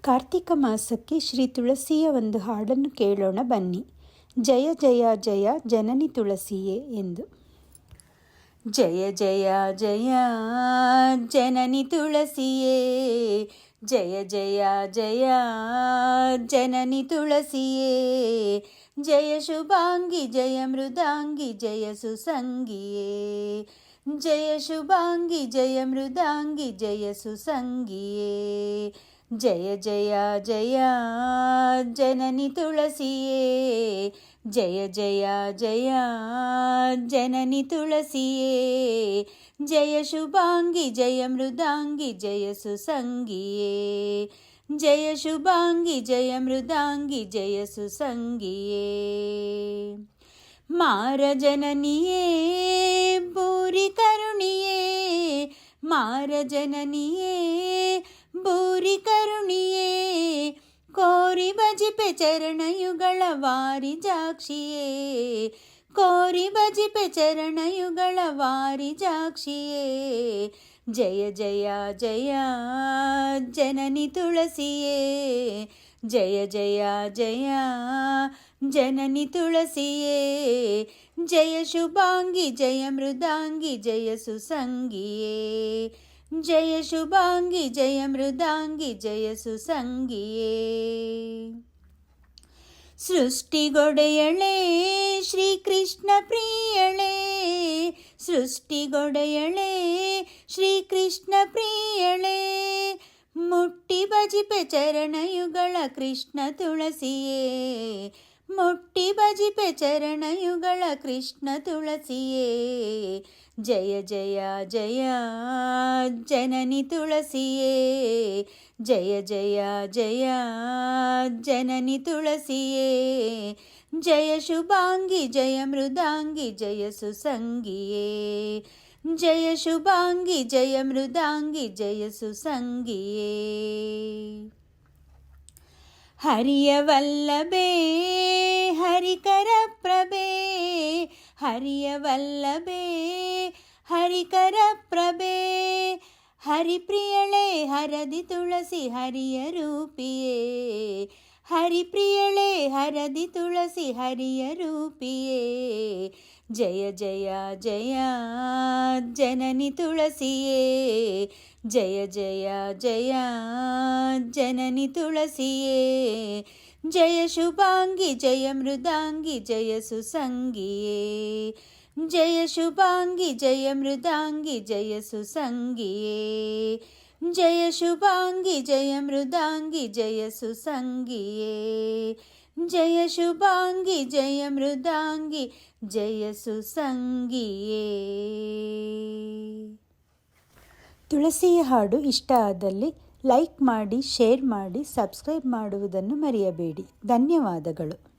ಕಾರ್ತಿಕ ಮಾಸಕ್ಕೆ ಶ್ರೀ ತುಳಸಿಯ ಒಂದು ಹಾಡನ್ನು ಕೇಳೋಣ ಬನ್ನಿ. ಜಯ ಜಯ ಜಯ ಜನನಿ ತುಳಸಿಯೇ ಎಂದು. ಜಯ ಜಯ ಜಯ ಜನನಿ ತುಳಸಿಯೇ, ಜಯ ಜಯ ಜಯ ಜನನಿ ತುಳಸಿಯೇ, ಜಯ ಶುಭಾಂಗಿ ಜಯ ಮೃದಾಂಗಿ ಜಯ ಸುಸಂಗಿಯೇ, ಜಯ ಶುಭಾಂಗಿ ಜಯ ಮೃದಾಂಗಿ ಜಯ ಸುಸಂಗಿಯೇ జయ జయ జయ జనని తులసియే. జయ జయ జయ జనని తులసియే. జయ శుభాంగి జయ మృదాంగి జయ సుసంగియే. జయ శుభాంగి జయ మృదాంగి జయ సుసంగియే. మారజననియే భూరి కరుణియే. మారజననియే ಭಜಿಪೆ ಚರಣಯುಗಳ ವಾರಿ ಜಾಕ್ಷಿಯೇ ಕೋರಿ ಭಜಿಪೆ ಚರಣಯುಗಳ ವಾರಿ ಜಾಕ್ಷಿಯೇ ಜಯ ಜಯ ಜಯ ಜನನಿ ತುಳಸಿಯೇ ಜಯ ಜಯ ಜಯ ಜನನಿ ತುಳಸಿಯೇ ಜಯ ಶುಭಾಂಗಿ ಜಯ ಮೃದಾಂಗಿ ಜಯ ಸುಸಂಗಿಯೇ ಜಯ ಶುಭಾಂಗಿ ಜಯ ಮೃದಾಂಗಿ ಜಯ ಸುಸಂಗಿಯೇ ಸೃಷ್ಟಿಗೊಡೆಯಳೆ ಶ್ರೀಕೃಷ್ಣ ಪ್ರಿಯಳೆ. ಸೃಷ್ಟಿಗೊಡೆಯಳೆ ಶ್ರೀಕೃಷ್ಣ ಪ್ರಿಯಳೆ. ಮುಟ್ಟಿ ಬಜಿಪೆ ಚರಣಯುಗಳ ಕೃಷ್ಣ ತುಳಸಿಯೇ. ಮುಟ್ಟಿ ಭಜಿಪೆ ಚರಣಯುಗಳ ಕೃಷ್ಣ ತುಳಸಿಯೇ ಜಯ ಜಯ ಜಯ ಜನನಿ ತುಳಸಿಯೇ ಜಯ ಜಯ ಜಯ ಜನನಿ ತುಳಸಿಯೇ ಜಯ ಶುಭಾಂಗಿ ಜಯ ಮೃದಾಂಗಿ ಜಯ ಸುಸಂಗಿಯೇ ಜಯ ಶುಭಾಂಗಿ ಜಯ ಮೃದಾಂಗಿ ಜಯ ಸುಸಂಗಿಯೇ ಹರಿಯ ഹരികരപ്രഭേ ഹരിയവല്ലഭേ ഹരികരപ്രഭേ ഹരിപ്രിയളെ ഹരതി തുളസി ഹരിയ രൂപിയേ ഹരിപ്രിയളെ ഹരതി തുളസി ഹരിയ രൂപിയേ జయ జయ జయ జనని తులసియే జయ జయ జయ జనని తులసియే జయ శుభాంగి జయ మృదాంగి జయ సుసంగియే జయ శుభాంగి జయ మృదాంగి జయ సుసంగియే జయ శుభాంగి జయ మృదాంగి జయ సుసంగియే ಜಯ ಶುಭಾಂಗಿ, ಜಯ ಮೃದಾಂಗಿ, ಜಯ ಸುಸಂಗಿಯೇ. ತುಳಸಿಯ ಹಾಡು ಇಷ್ಟ ಆದಲ್ಲಿ ಲೈಕ್ ಮಾಡಿ, ಶೇರ್ ಮಾಡಿ, ಸಬ್ಸ್ಕ್ರೈಬ್ ಮಾಡುವುದನ್ನು ಮರೆಯಬೇಡಿ. ಧನ್ಯವಾದಗಳು.